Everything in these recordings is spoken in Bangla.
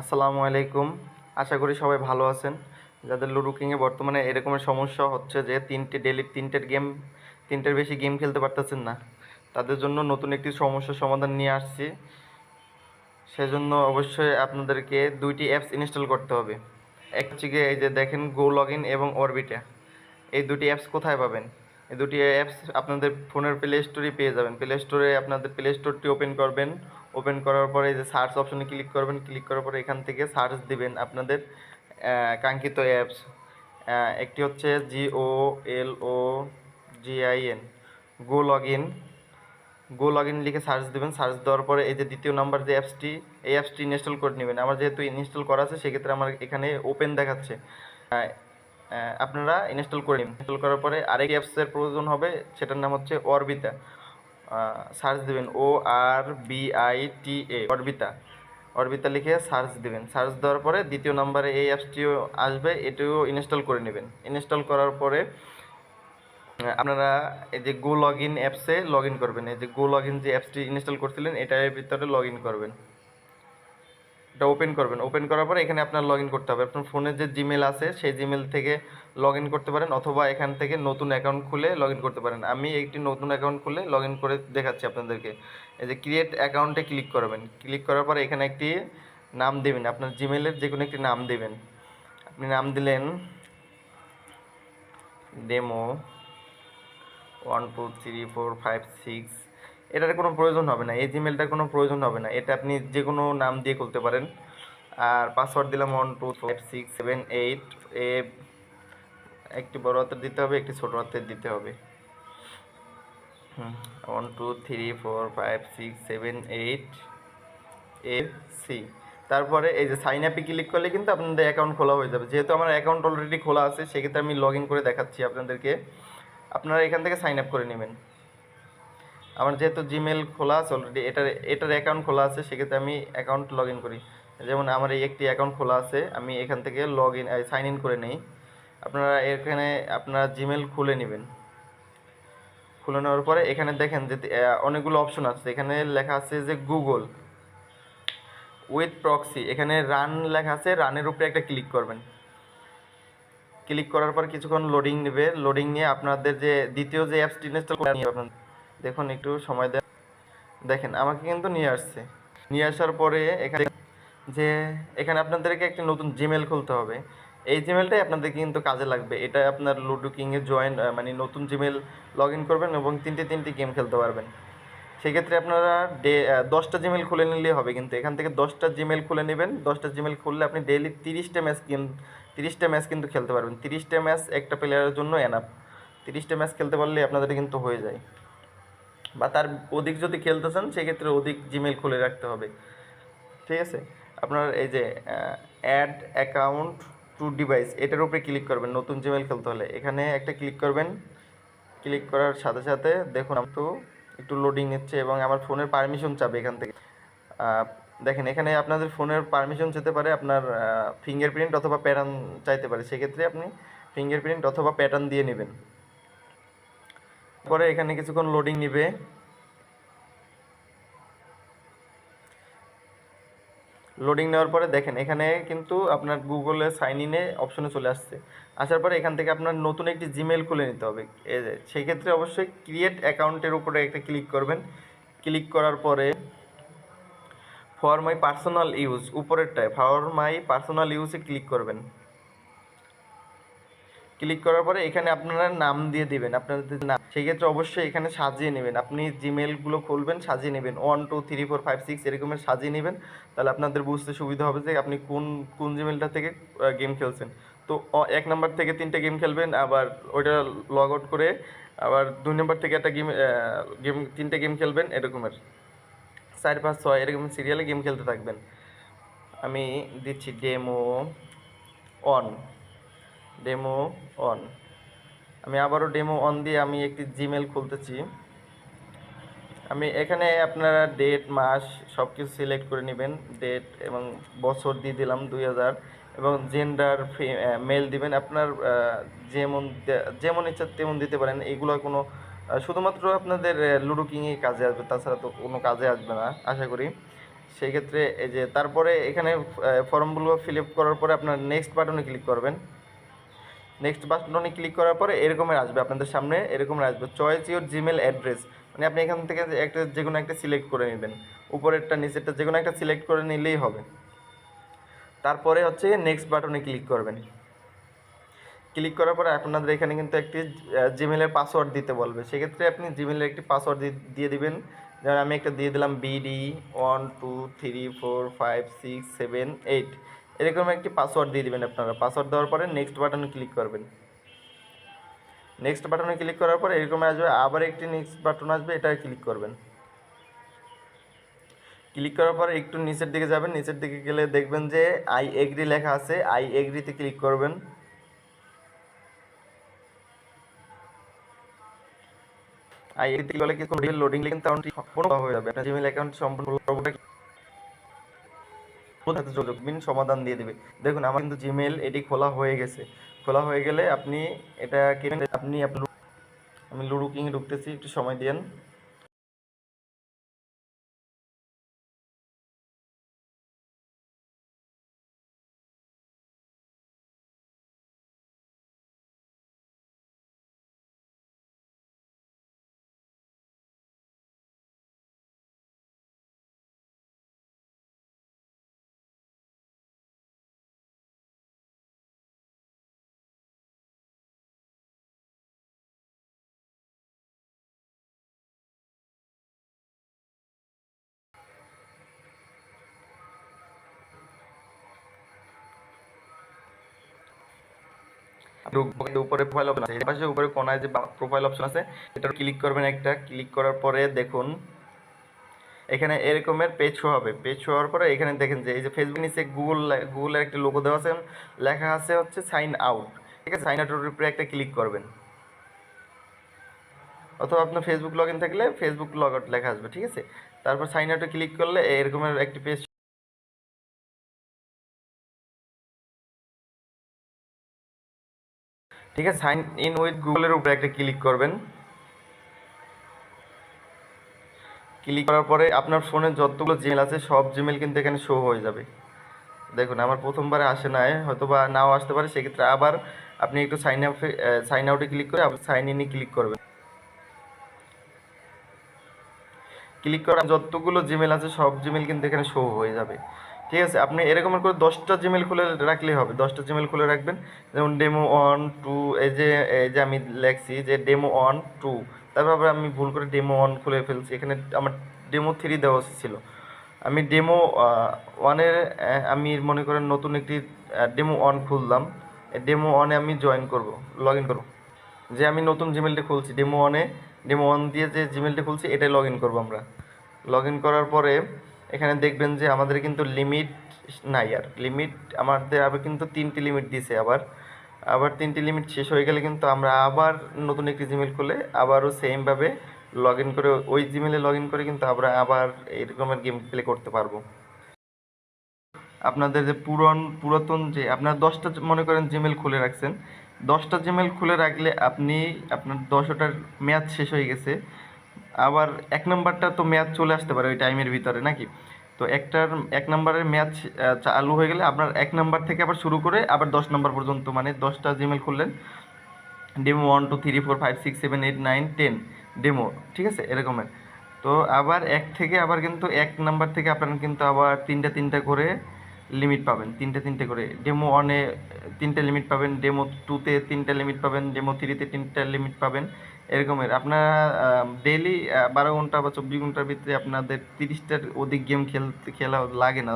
আসসালামু আলাইকুম। আশা করি সবাই ভালো আছেন। যাদের লুডো কিংয়ে বর্তমানে এরকমের সমস্যা হচ্ছে যে তিনটে ডেলি তিনটের গেম, তিনটের বেশি গেম খেলতে পারতেছেন না। তাদের জন্য নতুন একটি সমস্যার সমাধান নিয়ে আসছি। সেজন্য অবশ্যই আপনাদেরকে দুইটি অ্যাপস ইনস্টল করতে হবে। এক হচ্ছে গিয়ে এই যে দেখেন গো লগ ইন এবং অরবিটা। এই দুটি অ্যাপস কোথায় পাবেন? এই দুটি অ্যাপস আপনাদের ফোনের প্লে স্টোরে পেয়ে যাবেন। প্লে স্টোরে আপনাদের প্লে স্টোরটি ওপেন করবেন। ওপেন করার পরে এই যে সার্চ অপশনে ক্লিক করবেন ক্লিক করার পরে এখান থেকে সার্চ দিবেন আপনাদের কাঙ্ক্ষিত অ্যাপস একটি হচ্ছে G O L O G I N go log in go log in লিখে সার্চ দেবেন সার্চ দেওয়ার পরে এই যে দ্বিতীয় নাম্বার যে অ্যাপসটি এই অ্যাপসটি ইনস্টল করে নেবেন। আমার যেহেতু ইনস্টল করা আছে, সেক্ষেত্রে আমার এখানে ওপেন দেখাচ্ছে। আপনারা ইনস্টল করে নিন। ইনস্টল করার পরে আরেক অ্যাপসের প্রয়োজন হবে, সেটার নাম হচ্ছে অরবিতা সার্চ দেবেন ও আর বি আই টি এ অরবিতা অরবিতা লিখে সার্চ দিবেন। সার্চ দেওয়ার পরে দ্বিতীয় নম্বরে এই অ্যাপসটিও আসবে, এটিও ইনস্টল করে নেবেন। ইনস্টল করার পরে আপনারা এই যে গো লগ ইন অ্যাপসে লগ ইন করবেন। এই যে গো লগ ইন যে অ্যাপসটি ইনস্টল করছিলেন, এটার ভিতরে লগ ইন করবেন। এটা ওপেন করবেন। ওপেন করার পরে এখানে আপনার লগ করতে হবে। আপনার ফোনে যে জিমেল আছে, সেই জিমেল থেকে লগ করতে পারেন অথবা এখান থেকে নতুন অ্যাকাউন্ট খুলে লগ করতে পারেন। আমি একটি নতুন অ্যাকাউন্ট খুলে লগ করে দেখাচ্ছি আপনাদেরকে। এই যে ক্রিয়েট অ্যাকাউন্টে ক্লিক করবেন। ক্লিক করার পরে এখানে একটি নাম দেবেন। আপনার জিমেলের যে কোনো একটি নাম দেবেন। আপনি নাম দিলেন demo one two three four five six এটার কোনো প্রয়োজন হবে না, এই জিমেলটার কোনো প্রয়োজন হবে না। এটা আপনি যে কোনো নাম দিয়ে খুলতে পারেন। আর পাসওয়ার্ড দিলাম one two five six seven eight A একটি বড় হাতের দিতে হবে, একটি ছোটো হাতের দিতে হবে। One two three four five six seven eight A C তারপরে এই যে সাইন আপে ক্লিক করলে কিন্তু আপনাদের অ্যাকাউন্ট খোলা হয়ে যাবে। যেহেতু আমার অ্যাকাউন্ট অলরেডি খোলা আছে, সেক্ষেত্রে আমি লগ করে দেখাচ্ছি আপনাদেরকে। আপনারা এখান থেকে সাইন আপ করে নেবেন। আমার যেহেতু জিমেল খোলা আছে অলরেডি এটার এটার অ্যাকাউন্ট খোলা আছে, সেক্ষেত্রে আমি অ্যাকাউন্ট লগ ইন করি। যেমন আমার এই একটি অ্যাকাউন্ট খোলা আছে, আমি এখান থেকে লগ ইন সাইন ইন করে নিই। আপনারা এখানে আপনারা জিমেল খুলে নেবেন। খুলে নেওয়ার পরে এখানে দেখেন যে অনেকগুলো অপশন আছে। এখানে লেখা আছে যে গুগল উইথ প্রক্সি এখানে রান লেখা আছে রানের উপরে একটা ক্লিক করবেন। ক্লিক করার পর কিছুক্ষণ লোডিং নেবে। লোডিং নিয়ে আপনাদের যে দ্বিতীয় যে অ্যাপসটি ইনস্টল করে নিয়ে আপনার দেখুন, একটু সময় দেন দেখেন, আমাকে কিন্তু নিয়ে আসছে। নিয়ে আসার পরে এখানে যে এখানে আপনাদেরকে একটি নতুন জিমেল খুলতে হবে। এই জিমেলটাই আপনাদের কিন্তু কাজে লাগবে। এটা আপনার লুডো কিংয়ে জয়েন মানে নতুন জিমেল লগ ইন করবেন এবং তিনটে তিনটে গেম খেলতে পারবেন। সেক্ষেত্রে আপনারা ডে দশটা জিমেল খুলে নিলেই হবে কিন্তু। এখান থেকে দশটা জিমেল খুলে নেবেন। দশটা জিমেল খুললে আপনি ডেইলি তিরিশটা ম্যাচ গেম তিরিশটা ম্যাচ কিন্তু খেলতে পারবেন। তিরিশটা ম্যাচ একটা প্লেয়ারের জন্য এনাফ তিরিশটা ম্যাচ খেলতে পারলে আপনাদের কিন্তু হয়ে যায়। বা তার অধিক যদি খেলতে চান, সেক্ষেত্রে অধিক জিমেল খুলে রাখতে হবে। ঠিক আছে? আপনার এই যে অ্যাড অ্যাকাউন্ট টু ডিভাইস এটার উপরে ক্লিক করবেন। নতুন জিমেল খেলতে হলে। এখানে একটা ক্লিক করবেন। ক্লিক করার সাথে সাথে দেখুন, আমি তো একটু লোডিং নিচ্ছে এবং আমার ফোনের পারমিশন চাবে এখান থেকে। দেখেন, এখানে আপনাদের ফোনের পারমিশন যেতে পারে আপনার ফিঙ্গারপ্রিন্ট অথবা প্যাটার্ন চাইতে পারে। সেক্ষেত্রে আপনি ফিঙ্গারপ্রিন্ট অথবা প্যাটার্ন দিয়ে নেবেন। পরে এখানে কিছুক্ষণ লোডিং নিবে। লোডিং নেওয়ার পরে দেখেন, এখানে কিন্তু আপনার গুগলে সাইন ইনে অপশনে চলে আসছে। আসার পরে এখান থেকে আপনার নতুন একটি জিমেল খুলে নিতে হবে। সেই ক্ষেত্রে অবশ্যই ক্রিয়েট অ্যাকাউন্টের উপরে একটা ক্লিক করবেন। ক্লিক করার পরে ফর মাই পার্সোনাল ইউজ উপরেরটায় ফর মাই পার্সোনাল ইউজে ক্লিক করবেন। ক্লিক করার পরে এখানে আপনারা নাম দিয়ে দিবেন, আপনাদের নাম। সেক্ষেত্রে অবশ্যই এখানে সাজিয়ে নেবেন। আপনি জিমেলগুলো খুলবেন, সাজিয়ে নেবেন। One two three four five six এরকমের সাজিয়ে নেবেন। তাহলে আপনাদের বুঝতে সুবিধা হবে যে আপনি কোন কোন জিমেলটা থেকে গেম খেলছেন। তো এক নাম্বার থেকে তিনটে গেম খেলবেন, আবার ওইটা লগ আউট করে আবার দুই নম্বর থেকে একটা গেম গেম তিনটে গেম খেলবেন এরকমের চার, পাঁচ, ছয়, এরকম সিরিয়ালে গেম খেলতে থাকবেন। আমি দিচ্ছি ডেমো অন ডেমো অন আমি আবারও ডেমো অন দিয়ে আমি একটি জিমেল খুলতেছি। আমি এখানে আপনারা ডেট মাস সব কিছু সিলেক্ট করে নেবেন। ডেট এবং বছর দিয়ে দিলাম দুই হাজার। এবং জেন্ডার মেল দিবেন। আপনার যেমন যেমন ইচ্ছা তেমন দিতে পারেন। এগুলো কোনো শুধুমাত্র আপনাদের লুডো কিংয়ে কাজে আসবে। তাছাড়া তো কোনো কাজে আসবে না, আশা করি। সেই ক্ষেত্রে এই যে, তারপরে এখানে ফর্মগুলো ফিল আপ করার পরে আপনার নেক্সট বাটনে ক্লিক করবেন। নেক্সট বাটনে ক্লিক করার পরে এরকমের আসবে আপনাদের সামনে এরকমের আসবে। চয়েস ইউর জিমেল অ্যাড্রেস মানে আপনি এখান থেকে একটা যে কোনো একটা সিলেক্ট করে নেবেন। উপরেরটা, নিচেরটা যে কোনো একটা সিলেক্ট করে নিলেই হবে। তারপরে হচ্ছে নেক্সট বাটনে ক্লিক করবেন। ক্লিক করার পরে আপনাদের এখানে কিন্তু একটি জিমেলের পাসওয়ার্ড দিতে বলবে। সেক্ষেত্রে আপনি জিমেলের একটি পাসওয়ার্ড দিয়ে দিবেন। যেমন আমি একটা দিয়ে দিলাম BD one two three four five six seven eight এরকম একটি পাসওয়ার্ড দিয়ে দিবেন আপনারা পাসওয়ার্ড দেওয়ার পরে নেক্সট বাটনে ক্লিক করবেন নেক্সট বাটনে ক্লিক করার পরে এরকম আসবে আবার একটি নেক্সট বাটন আসবে এটা ক্লিক করবেন ক্লিক করার পরে একটু নিচের দিকে যাবেন নিচের দিকে গেলে দেখবেন যে আই এগ্রি লেখা আছে আই এগ্রিতে ক্লিক করবেন আই এগ্রিতে গেলে কি কোনো লোডিং লিঙ্ক অ্যাকাউন্টটি হয়ে যাবে আপনার জিমেল অ্যাকাউন্ট সম্পূর্ণ যোগাযোগ বিন সমাধান দিয়ে দেবে। দেখুন, আমার কিন্তু জিমেল এটি খোলা হয়ে গেছে। খোলা হয়ে গেলে আপনি এটা আপনি আমি লুডো ঢুকতেছি, একটু সময় দিন উপরে প্রোফাইল অপশন আছে। পাশে উপরে কোনায় যে প্রোফাইল অপশন আছে এটা ক্লিক করবেন একটা। ক্লিক করার পরে দেখুন, এখানে এরকমের পেজ শো হবে। পেজ শো হওয়ার পরে এখানে দেখেন যে, এই যে ফেসবুক নিচে গুগল গুগলের একটা লোগো দেওয়া আছে, লেখা আছে হচ্ছে সাইন আউট ঠিক আছে? সাইন আউটের উপরে একটা ক্লিক করবেন। অথবা আপনার ফেসবুক লগ থাকলে ফেসবুক লগ আউট লেখা আসবে, ঠিক আছে? তারপর সাইন আউটে ক্লিক করলে এরকমের একটি পেজ ঠিক আছে সাইন ইন উইথ গুগলের উপরে একটা ক্লিক করবেন। ক্লিক করার পরে আপনার ফোনে যতগুলো জিমেল আছে, সব জিমেল কিন্তু এখানে শো হয়ে যাবে। দেখুন, আমার প্রথমবারে আসে নাই হয়তো বা নাও আসতে পারে, সেক্ষেত্রে আবার আপনি একটু সাইন আপ সাইন আউটে ক্লিক করে আপনি সাইন ইনে ক্লিক করবেন। ক্লিক করা যতগুলো জিমেল আছে, সব জিমেল কিন্তু এখানে শো হয়ে যাবে। ঠিক আছে? আপনি এরকম করে দশটা জিমেল খুলে রাখলেই হবে। দশটা জিমেল খুলে রাখবেন। যেমন ডেমো ওয়ান টু এই যে এই যে আমি লেখছি যে ডেমো ওয়ান টু তারপর আমি ভুল করে ডেমো ওয়ান খুলে ফেলছি। এখানে আমার ডেমো থ্রি দেওয়া ছিল। আমি ডেমো ওয়ানের আমি মনে করেন নতুন একটি ডেমো ওয়ান খুললাম। ডেমো ওয়ানে আমি জয়েন করব লগ ইন করব। যে আমি নতুন জিমেলটি খুলছি ডেমো ওয়ানে ডেমো ওয়ান দিয়ে যে জিমেলটি খুলছি, এটাই লগ ইন করব আমরা। লগ ইন করার পরে এখানে দেখবেন যে আমাদের কিন্তু লিমিট নাই আর। লিমিট আমাদের আবার কিন্তু তিনটি লিমিট দিছে আবার। আবার তিনটি লিমিট শেষ হয়ে গেলে কিন্তু আমরা আবার নতুন একটি জিমেল খুলে আবারও সেমভাবে লগ ইন করে ওই জিমেলে লগ ইন করে কিন্তু আমরা আবার এরকমের গেম প্লে করতে পারব। আপনাদের যে পুরন, পুরাতন যে আপনার দশটা মনে করেন জিমেল খুলে রাখছেন, দশটা জিমেল খুলে রাখলে আপনি আপনার দশটার মেয়াদ শেষ হয়ে গেছে। আবার এক নম্বরটা তো ম্যাচ চলে আসতে পারে ওই টাইমের ভিতরে, নাকি? তো একটার, এক নম্বরের ম্যাচ চালু হয়ে গেলে আপনার এক নাম্বার থেকে আবার শুরু করে আবার দশ নম্বর পর্যন্ত মানে দশটা জিমেল খুললেন। Demo one two three four five six seven eight nine ten demo ঠিক আছে? এরকমের। তো আবার এক থেকে আবার কিন্তু এক নাম্বার থেকে আপনার কিন্তু আবার তিনটা তিনটা করে লিমিট পাবেন, তিনটে তিনটে করে। ডেমো ওয়ানে তিনটে লিমিট পাবেন ডেমো টুতে তিনটে লিমিট পাবেন ডেমো থ্রিতে তিনটে লিমিট পাবেন। এরকমের। আপনারা ডেলি বারো ঘণ্টা বা চব্বিশ ঘণ্টার ভিতরে আপনাদের তিরিশটার অধিক গেম খেলতে খেলা লাগে না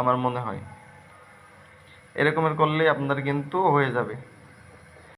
আমার মনে হয়। এরকমের করলে আপনার কিন্তু হয়ে যাবে।